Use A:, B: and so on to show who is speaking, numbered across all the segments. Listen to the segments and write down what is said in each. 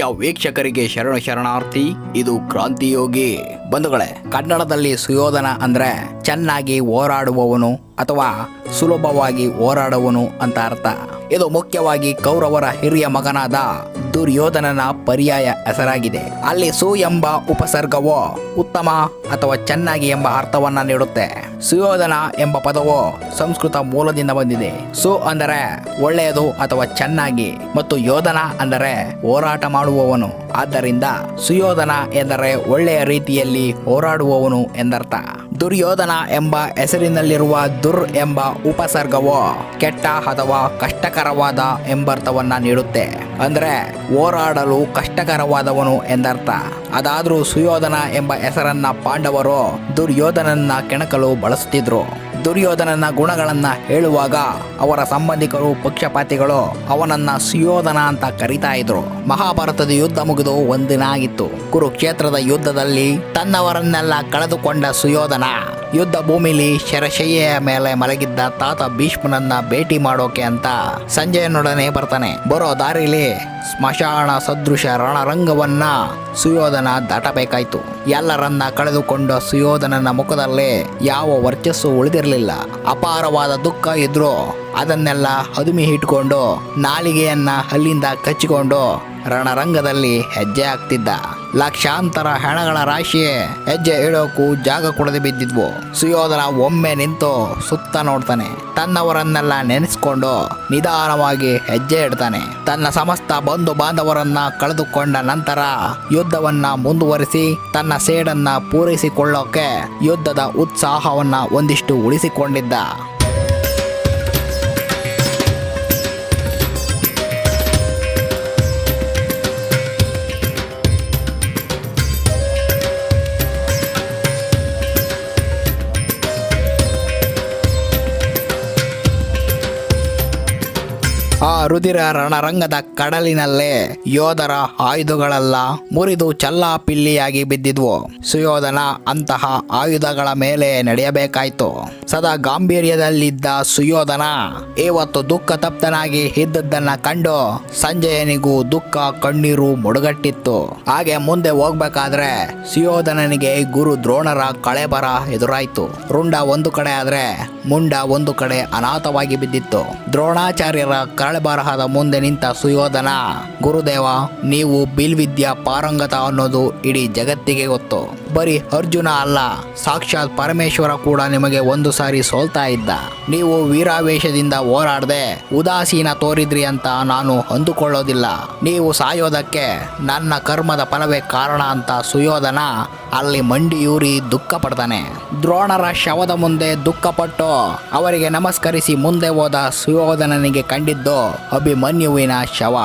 A: ಪ್ರಿಯ ವೀಕ್ಷಕರಿಗೆ ಶರಣ ಶರಣಾರ್ಥಿ, ಇದು ಕ್ರಾಂತಿಯೋಗಿ. ಬಂಧುಗಳೇ, ಕನ್ನಡದಲ್ಲಿ ಸುಯೋಧನ ಅಂದ್ರೆ ಚೆನ್ನಾಗಿ ಹೋರಾಡುವವನು ಅಥವಾ ಸುಲಭವಾಗಿ ಹೋರಾಡುವನು ಅಂತ ಅರ್ಥ. ಇದು ಮುಖ್ಯವಾಗಿ ಕೌರವರ ಹಿರಿಯ ಮಗನಾದ ದುರ್ಯೋಧನನ ಪರ್ಯಾಯ ಹೆಸರಾಗಿದೆ. ಅಲ್ಲಿ ಸು ಎಂಬ ಉಪಸರ್ಗವು, ಉತ್ತಮ ಅಥವಾ ಚೆನ್ನಾಗಿ ಎಂಬ ಅರ್ಥವನ್ನ ನೀಡುತ್ತೆ. ಸುಯೋಧನ ಎಂಬ ಪದವು ಸಂಸ್ಕೃತ ಮೂಲದಿಂದ ಬಂದಿದೆ. ಸು ಅಂದರೆ ಒಳ್ಳೆಯದು ಅಥವಾ ಚೆನ್ನಾಗಿ ಮತ್ತು ಯೋಧನ ಅಂದರೆ ಹೋರಾಟ ಮಾಡುವವನು. ಆದ್ದರಿಂದ ಸುಯೋಧನ ಎಂದರೆ ಒಳ್ಳೆಯ ರೀತಿಯಲ್ಲಿ ಹೋರಾಡುವವನು ಎಂದರ್ಥ. ದುರ್ಯೋಧನ ಎಂಬ ಹೆಸರಿನಲ್ಲಿರುವ ದುರ್ ಎಂಬ ಉಪಸರ್ಗವು ಕೆಟ್ಟ ಅಥವಾ ಕಷ್ಟಕರವಾದ ಎಂಬರ್ಥವನ್ನ ನೀಡುತ್ತೆ. ಅಂದ್ರೆ ಹೋರಾಡಲು ಕಷ್ಟಕರವಾದವನು ಎಂದರ್ಥ. ಅದಾದ್ರೂ ಸುಯೋಧನ ಎಂಬ ಹೆಸರನ್ನ ಪಾಂಡವರು ದುರ್ಯೋಧನನ್ನ ಕೆಣಕಲು ಬಳಸುತ್ತಿದ್ರು. ದುರ್ಯೋಧನನ ಗುಣಗಳನ್ನ ಹೇಳುವಾಗ ಅವರ ಸಂಬಂಧಿಕರು, ಪಕ್ಷಪಾತಿಗಳು ಅವನನ್ನ ಸುಯೋಧನ ಅಂತ ಕರಿತಾ ಇದ್ರು. ಮಹಾಭಾರತದ ಯುದ್ಧ ಮುಗಿದು ಒಂದಿನ ಆಗಿತ್ತು. ಕುರುಕ್ಷೇತ್ರದ ಯುದ್ಧದಲ್ಲಿ ತನ್ನವರನ್ನೆಲ್ಲ ಕಳೆದುಕೊಂಡ ಸುಯೋಧನ ಯುದ್ಧ ಭೂಮಿಲಿ ಶರಶಯ್ಯೆಯ ಮೇಲೆ ಮಲಗಿದ್ದ ತಾತ ಭೀಷ್ಮನನ್ನ ಭೇಟಿ ಮಾಡೋಕೆ ಅಂತ ಸಂಜಯನೊಡನೆ ಬರ್ತಾನೆ. ಬರೋ ದಾರಿಲಿ ಸ್ಮಶಾನ ಸದೃಶ ರಣರಂಗವನ್ನ ಸುಯೋಧನ ದಾಟಬೇಕಾಯ್ತು. ಎಲ್ಲರನ್ನ ಕಳೆದುಕೊಂಡ ಸುಯೋಧನನ ಮುಖದಲ್ಲೇ ಯಾವ ವರ್ಚಸ್ಸು ಉಳಿದಿರಲಿಲ್ಲ. ಅಪಾರವಾದ ದುಃಖ ಇದ್ರು ಅದನ್ನೆಲ್ಲ ಹದುಮಿ ಇಟ್ಕೊಂಡು ನಾಲಿಗೆಯನ್ನ ಅಲ್ಲಿಂದ ಕಚ್ಚಿಕೊಂಡು ರಣರಂಗದಲ್ಲಿ ಹೆಜ್ಜೆ ಹಾಕ್ತಿದ್ದ. ಲಕ್ಷಾಂತರ ಹೆಣಗಳ ರಾಶಿಯೇ ಹೆಜ್ಜೆ ಇಡೋಕ್ಕೂ ಜಾಗ ಕೊಡದೆ ಬಿದ್ದಿದ್ವು. ಸುಯೋಧನ ಒಮ್ಮೆ ನಿಂತು ಸುತ್ತ ನೋಡ್ತಾನೆ. ತನ್ನವರನ್ನೆಲ್ಲ ನೆನೆಸ್ಕೊಂಡು ನಿಧಾನವಾಗಿ ಹೆಜ್ಜೆ ಇಡ್ತಾನೆ. ತನ್ನ ಸಮಸ್ತ ಬಂಧು ಬಾಂಧವರನ್ನ ಕಳೆದುಕೊಂಡ ನಂತರ ಯುದ್ಧವನ್ನ ಮುಂದುವರಿಸಿ ತನ್ನ ಸೇಡನ್ನ ಪೂರೈಸಿಕೊಳ್ಳೋಕೆ ಯುದ್ಧದ ಉತ್ಸಾಹವನ್ನ ಒಂದಿಷ್ಟು ಉಳಿಸಿಕೊಂಡಿದ್ದ. ಆ ರುದಿರ ರಣರಂಗದ ಕಡಲಿನಲ್ಲೇ ಯೋಧರ ಆಯುಧಗಳೆಲ್ಲ ಮುರಿದು ಚಲ್ಲಾಪಿಲ್ಲಿಯಾಗಿ ಬಿದ್ದಿದ್ವು. ಸುಯೋಧನ ಅಂತಹ ಆಯುಧಗಳ ಮೇಲೆ ನಡೆಯಬೇಕಾಯ್ತು. ಸದಾ ಗಾಂಭೀರ್ಯದಲ್ಲಿದ್ದ ಸುಯೋಧನ ಇವತ್ತು ದುಃಖ ತಪ್ತನಾಗಿ ಇದ್ದದ್ದನ್ನ ಕಂಡು ಸಂಜಯನಿಗೂ ದುಃಖ ಕಣ್ಣೀರು ಮುಡುಗಟ್ಟಿತ್ತು. ಹಾಗೆ ಮುಂದೆ ಹೋಗ್ಬೇಕಾದ್ರೆ ಸುಯೋಧನನಿಗೆ ಗುರು ದ್ರೋಣರ ಕಳೆಬರ ಎದುರಾಯ್ತು. ರುಂಡ ಒಂದು ಕಡೆ ಆದ್ರೆ ಮುಂಡ ಒಂದು ಕಡೆ ಅನಾಥವಾಗಿ ಬಿದ್ದಿತ್ತು. ದ್ರೋಣಾಚಾರ್ಯರ ಕರಳಬಾರಹದ ಮುಂದೆ ನಿಂತ ಸುಯೋಧನ, ಗುರುದೇವ, ನೀವು ಬಿಲ್ವಿದ್ಯಾ ಪಾರಂಗತ ಅನ್ನೋದು ಇಡೀ ಜಗತ್ತಿಗೆ ಗೊತ್ತು. ಬರೀ ಅರ್ಜುನ ಅಲ್ಲ, ಸಾಕ್ಷಾತ್ ಪರಮೇಶ್ವರ ಕೂಡ ನಿಮಗೆ ಒಂದು ಸಾರಿ ಸೋಲ್ತಾ ಇದ್ದ. ನೀವು ವೀರಾವೇಶದಿಂದ ಹೋರಾಡದೆ ಉದಾಸೀನ ತೋರಿದ್ರಿ ಅಂತ ನಾನು ಅಂದುಕೊಳ್ಳೋದಿಲ್ಲ. ನೀವು ಸಾಯೋದಕ್ಕೆ ನನ್ನ ಕರ್ಮದ ಫಲವೇ ಕಾರಣ ಅಂತ ಸುಯೋಧನ ಅಲ್ಲಿ ಮಂಡಿಯೂರಿ ದುಃಖ ಪಡ್ತಾನೆ ದ್ರೋಣರ ಶವದ ಮುಂದೆ ದುಃಖಪಟ್ಟು ಅವರಿಗೆ ನಮಸ್ಕರಿಸಿ ಮುಂದೆ ಹೋದ ಸುಯೋಧನನಿಗೆ ಕಂಡಿದ್ದು ಅಭಿಮನ್ಯುವಿನ ಶವ.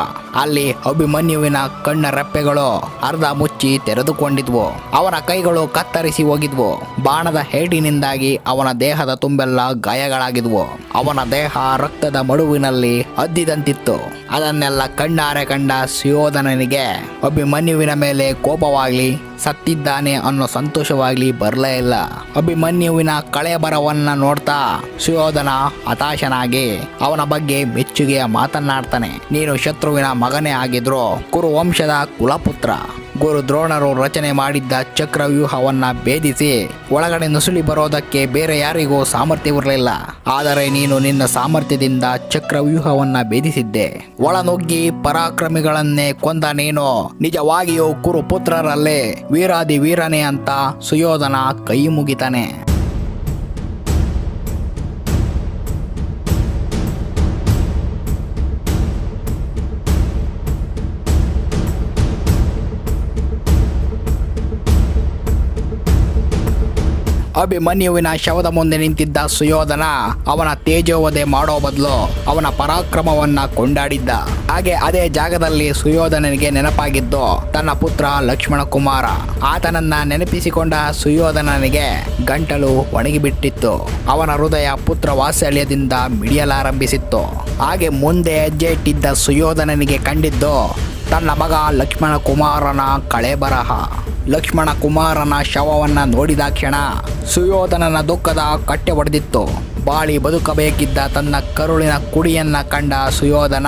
A: ಅಲ್ಲಿ ಅಭಿಮನ್ಯುವಿನ ಕಣ್ಣ ರೆಪ್ಪೆಗಳು ಅರ್ಧ ಮುಚ್ಚಿ ತೆರೆದುಕೊಂಡಿದ್ವು. ಅವನ ಕೈಗಳು ಕತ್ತರಿಸಿ ಹೋಗಿದ್ವು. ಬಾಣದ ಹೇಟಿನಿಂದಾಗಿ ಅವನ ದೇಹದ ತುಂಬೆಲ್ಲ ಗಾಯಗಳಾಗಿದ್ವು. ಅವನ ದೇಹ ರಕ್ತದ ಮಡುವಿನಲ್ಲಿ ಅದ್ದಿದಂತಿತ್ತು ಅದನ್ನೆಲ್ಲ ಕಣ್ಣಾರೆ ಕಂಡ ಸುಯೋಧನನಿಗೆ ಅಭಿಮನ್ಯುವಿನ ಮೇಲೆ ಕೋಪವಾಗ್ಲಿ, ಸತ್ತಿದ್ದಾನೆ ಅನ್ನೋ ಸಂತೋಷವಾಗ್ಲಿ ಬರಲೇ ಇಲ್ಲ. ಅಭಿಮನ್ಯುವಿನ ಕಳೆಬರವನ್ನ ನೋಡ್ತಾ ಸುಯೋಧನ ಹತಾಶನಾಗಿ ಅವನ ಬಗ್ಗೆ ಮೆಚ್ಚುಗೆಯ ಮಾತನ್ನಾಡ್ತಾನೆ. ನೀನು ಶತ್ರುವಿನ ಮಗನೇ ಆಗಿದ್ರು ಕುರುವಂಶದ ಕುಲಪುತ್ರ. ಗುರು ದ್ರೋಣರು ರಚನೆ ಮಾಡಿದ್ದ ಚಕ್ರವ್ಯೂಹವನ್ನ ಭೇದಿಸಿ ಒಳಗಡೆ ನುಸುಳಿ ಬರೋದಕ್ಕೆ ಬೇರೆ ಯಾರಿಗೂ ಸಾಮರ್ಥ್ಯವಿರಲಿಲ್ಲ. ಆದರೆ ನೀನು ನಿನ್ನ ಸಾಮರ್ಥ್ಯದಿಂದ ಚಕ್ರವ್ಯೂಹವನ್ನ ಭೇದಿಸಿದ್ದೆ. ಒಳನುಗ್ಗಿ ಪರಾಕ್ರಮಿಗಳನ್ನೇ ಕೊಂದ ನೀನು ನಿಜವಾಗಿಯೂ ಕುರುಪುತ್ರರಲ್ಲೇ ವೀರಾದಿ ವೀರನೇ ಅಂತ ಸುಯೋಧನ ಕೈ ಮುಗಿತಾನೆ ಅಭಿಮನ್ಯುವಿನ ಶವದ ಮುಂದೆ ನಿಂತಿದ್ದ ಸುಯೋಧನ ಅವನ ತೇಜೋವಧೆ ಮಾಡೋ ಬದಲು ಅವನ ಪರಾಕ್ರಮವನ್ನ ಕೊಂಡಾಡಿದ್ದ. ಹಾಗೆ ಅದೇ ಜಾಗದಲ್ಲಿ ಸುಯೋಧನನಿಗೆ ನೆನಪಾಗಿದ್ದು ತನ್ನ ಪುತ್ರ ಲಕ್ಷ್ಮಣ ಕುಮಾರ ಆತನನ್ನ ನೆನಪಿಸಿಕೊಂಡ ಸುಯೋಧನನಿಗೆ ಗಂಟಲು ಒಣಗಿಬಿಟ್ಟಿತ್ತು. ಅವನ ಹೃದಯ ಪುತ್ರ ವಾತ್ಸಲ್ಯದಿಂದ ಮಿಡಿಯಲಾರಂಭಿಸಿತ್ತು. ಹಾಗೆ ಮುಂದೆ ಹೆಜ್ಜೆ ಇಟ್ಟಿದ್ದ ಸುಯೋಧನನಿಗೆ ಕಂಡಿದ್ದು ತನ್ನ ಮಗ ಲಕ್ಷ್ಮಣ ಕುಮಾರನ ಕಳೆಬರಹ. ಲಕ್ಷ್ಮಣ ಕುಮಾರನ ಶವವನ್ನ ನೋಡಿದ ಕ್ಷಣ ಸುಯೋಧನನ ದುಃಖದ ಕಟ್ಟೆ ಒಡೆದಿತ್ತು. ಬಾಳಿ ಬದುಕಬೇಕಿದ್ದ ತನ್ನ ಕರುಳಿನ ಕುಡಿಯನ್ನ ಕಂಡ ಸುಯೋಧನ,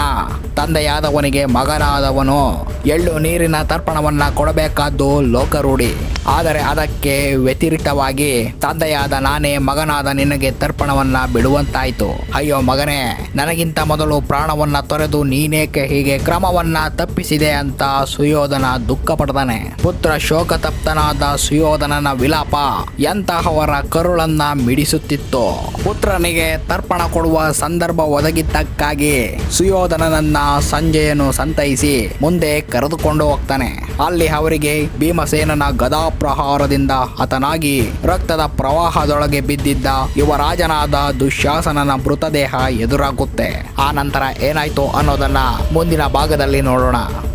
A: ತಂದೆಯಾದವನಿಗೆ ಮಗನಾದವನು, ಎಳ್ಳು ನೀರಿನ ತರ್ಪಣವನ್ನ ಕೊಡಬೇಕಾದ್ದು ಲೋಕರೂಢಿ. ಆದರೆ ಅದಕ್ಕೆ ವ್ಯತಿರಿಕ್ತವಾಗಿ ತಂದೆಯಾದ ನಾನೇ ಮಗನಾದ ನಿನಗೆ ತರ್ಪಣವನ್ನ ಬಿಡುವಂತಾಯ್ತು. ಅಯ್ಯೋ ಮಗನೇ, ನನಗಿಂತ ಮೊದಲು ಪ್ರಾಣವನ್ನ ತೊರೆದು ನೀನೇಕೆ ಹೀಗೆ ಕ್ರಮವನ್ನ ತಪ್ಪಿಸಿದೆ ಅಂತ ಸುಯೋಧನ ದುಃಖ ಪಡ್ತಾನೆ ಪುತ್ರ ಶೋಕತಪ್ತನಾದ ಸುಯೋಧನನ ವಿಲಾಪ ಎಂತಹವರ ಕರುಳನ್ನ ಮಿಡಿಸುತ್ತಿತ್ತು. ಪುತ್ರನಿಗೆ ತರ್ಪಣ ಕೊಡುವ ಸಂದರ್ಭ ಒದಗಿದ್ದಕ್ಕಾಗಿ ಸುಯೋಧನನನ್ನ ಸಂಜೆಯನ್ನು ಸಂತೈಸಿ ಮುಂದೆ ಕರೆದುಕೊಂಡು ಹೋಗ್ತಾನೆ. ಅಲ್ಲಿ ಅವರಿಗೆ ಭೀಮಸೇನನ ಗದಾ ಪ್ರಹಾರದಿಂದ ಹತನಾಗಿ ರಕ್ತದ ಪ್ರವಾಹದೊಳಗೆ ಬಿದ್ದಿದ್ದ ಯುವರಾಜನಾದ ದುಶ್ಯಾಸನನ ಮೃತದೇಹ ಎದುರಾಗುತ್ತೆ. ಆ ನಂತರ ಏನಾಯ್ತು ಅನ್ನೋದನ್ನ ಮುಂದಿನ ಭಾಗದಲ್ಲಿ ನೋಡೋಣ.